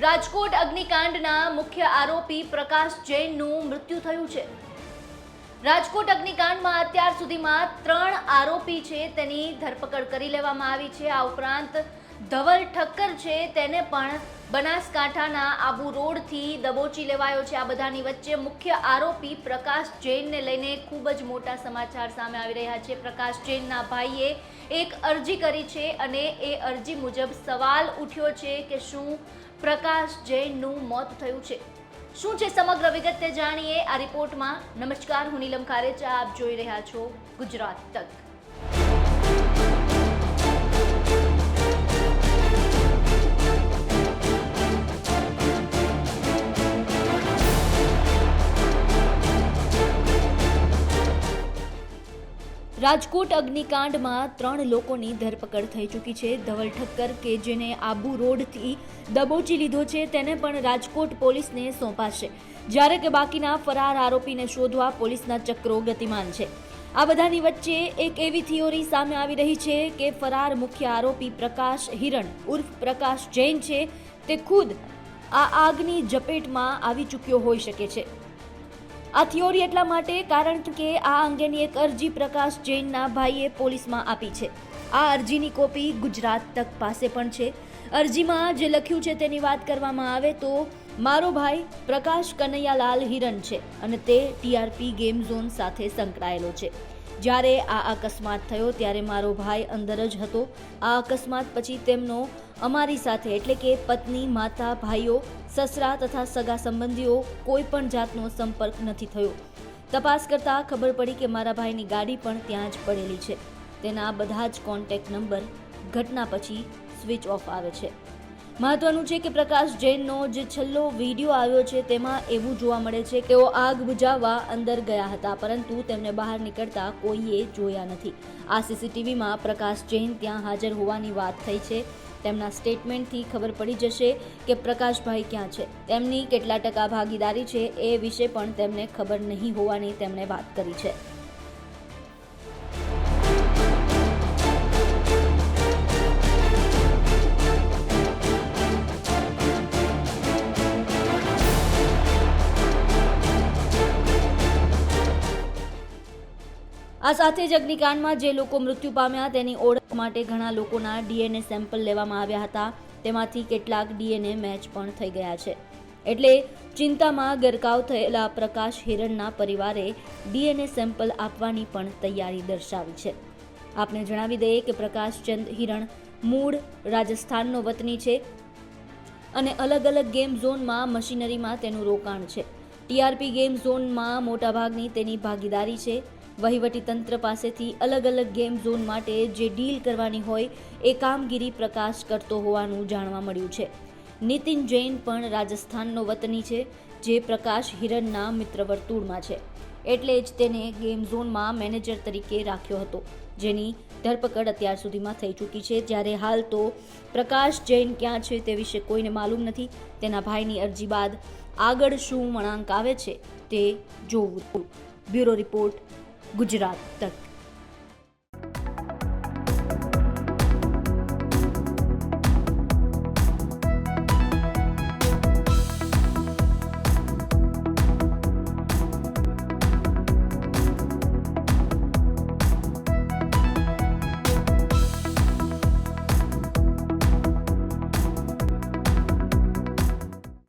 રાજકોટ અગ્નિકાંડના મુખ્ય આરોપી પ્રકાશ જૈનનું મૃત્યુ થયું છે. રાજકોટ અગ્નિકાંડમાં અત્યાર સુધીમાં ત્રણ આરોપી છે, તેની ધરપકડ કરી લેવામાં આવી છે. આ ઉપરાંત ધવલ ઠક્કર છે, તેને પણ બનાસકાંઠાના આબુ રોડથી દબોચી લેવાયો છે આ બધાની વચ્ચે મુખ્ય આરોપી પ્રકાશ જૈનને લઈને ખૂબ જ મોટા સમાચાર સામે આવી રહ્યા છે. પ્રકાશ જૈનના ભાઈએ એક અરજી કરી છે અને એ અરજી મુજબ સવાલ ઉઠ્યો છે કે શું પ્રકાશ જૈનનું મોત થયું છે. શું છે સમગ્ર વિગત તે જાણીએ આ રિપોર્ટમાં. નમસ્કાર, હું નીલમ ખારેચા, આપ જોઈ રહ્યા છો ગુજરાત તક. રાજકોટ અગ્નિકાંડમાં ત્રણ લોકોની ધરપકડ થઈ ચૂકી છે. ધવલ ઠક્કર કે જેને આબુ રોડથી દબોચી લીધો છે તેને પણ રાજકોટ પોલીસને સોંપાશે. જ્યારે કે બાકીના ફરાર આરોપીને શોધવા પોલીસના ચક્રો ગતિમાન છે. આ બધાની વચ્ચે એક એવી થિયોરી સામે આવી રહી છે કે ફરાર મુખ્ય આરોપી પ્રકાશ હિરણ ઉર્ફ પ્રકાશ જૈન છે. તે ખુદ આ આગની ઝપેટમાં આવી ચૂક્યો હોઈ શકે છે. આ થિયોરી એટલા માટે કારણ કે આ અંગેની એક અરજી પ્રકાશ જૈનના ભાઈએ પોલીસમાં આપી છે. આ અરજીની કોપી ગુજરાત તક પાસે પણ છે. અરજીમાં જે લખ્યું છે તેની વાત કરવામાં આવે તો, મારો ભાઈ પ્રકાશ કનૈયાલાલ હિરન છે અને તે ટીઆરપી ગેમ ઝોન સાથે સંકળાયેલો છે. જ્યારે આ અકસ્માત થયો ત્યારે મારો ભાઈ અંદર જ હતો. આ અકસ્માત પછી તેમનો અમારી સાથે એટલે કે પત્ની, માતા, ભાઈઓ, સસરા તથા સગા સંબંધીઓ કોઈ પણ જાતનો સંપર્ક નથી થયો. તપાસ કરતાં ખબર પડી કે મારા ભાઈની ગાડી પણ ત્યાં જ પડેલી છે. તેના બધા જ કોન્ટેક્ટ નંબર ઘટના પછી સ્વિચ ઓફ આવે છે. મહત્વનું છે કે પ્રકાશ જૈનનો જે છેલ્લો વીડિયો આવ્યો છે, તેમાં એવું જોવા મળે છે કે તેઓ આગ બુજાવવા અંદર ગયા હતા, પરંતુ તેમને બહાર નીકળતા કોઈએ જોયા નથી. આ સીસીટીવીમાં પ્રકાશ જૈન ત્યાં હાજર હોવાની વાત થઈ છે. તેમના સ્ટેટમેન્ટથી ખબર પડી જશે કે પ્રકાશભાઈ ક્યાં છે. તેમની કેટલા ટકા ભાગીદારી છે એ વિશે પણ તેમને ખબર નહીં હોવાની તેમણે વાત કરી છે. આ સાથે જ અગ્નિકાંડમાં જે લોકો મૃત્યુ પામ્યા તેની ઓળખ માટે ઘણા લોકોના ડીએનએ સેમ્પલ લેવામાં આવ્યા હતા. તેમાંથી કેટલાક ડીએનએ મેચ પણ થઈ ગયા છે. એટલે ચિંતામાં ગરકાવ થયેલા પ્રકાશ હિરણના પરિવારે ડીએનએ સેમ્પલ આપવાની પણ તૈયારી દર્શાવી છે. આપને જણાવી દઈએ કે પ્રકાશચંદ હિરણ મૂળ રાજસ્થાનનો વતની છે અને અલગ અલગ ગેમ ઝોનમાં મશીનરીમાં તેનું રોકાણ છે. ટીઆરપી ગેમ ઝોનમાં મોટાભાગની તેની ભાગીદારી છે. વહીવટી તંત્ર પાસેથી અલગ અલગ ગેમ ઝોન માટે જે ડીલ કરવાની હોય એ કામગીરી પ્રકાશ કરતો હોવાનું જાણવા મળ્યું છે. નીતિન જૈન પણ રાજસ્થાનનો વતની છે, જે પ્રકાશ હિરણના મિત્ર વર્તુળમાં છે. એટલે જ તેને ગેમ ઝોનમાં મેનેજર તરીકે રાખ્યો હતો, જેની ધરપકડ અત્યાર સુધીમાં થઈ ચૂકી છે. જ્યારે હાલ તો પ્રકાશ જૈન ક્યાં છે તે વિશે કોઈને માલુમ નથી, તેના ભાઈની અરજી બાદ આગળ શું વળાંક આવે છે તે જોવું. બ્યુરો રિપોર્ટ ગુજરાત તક.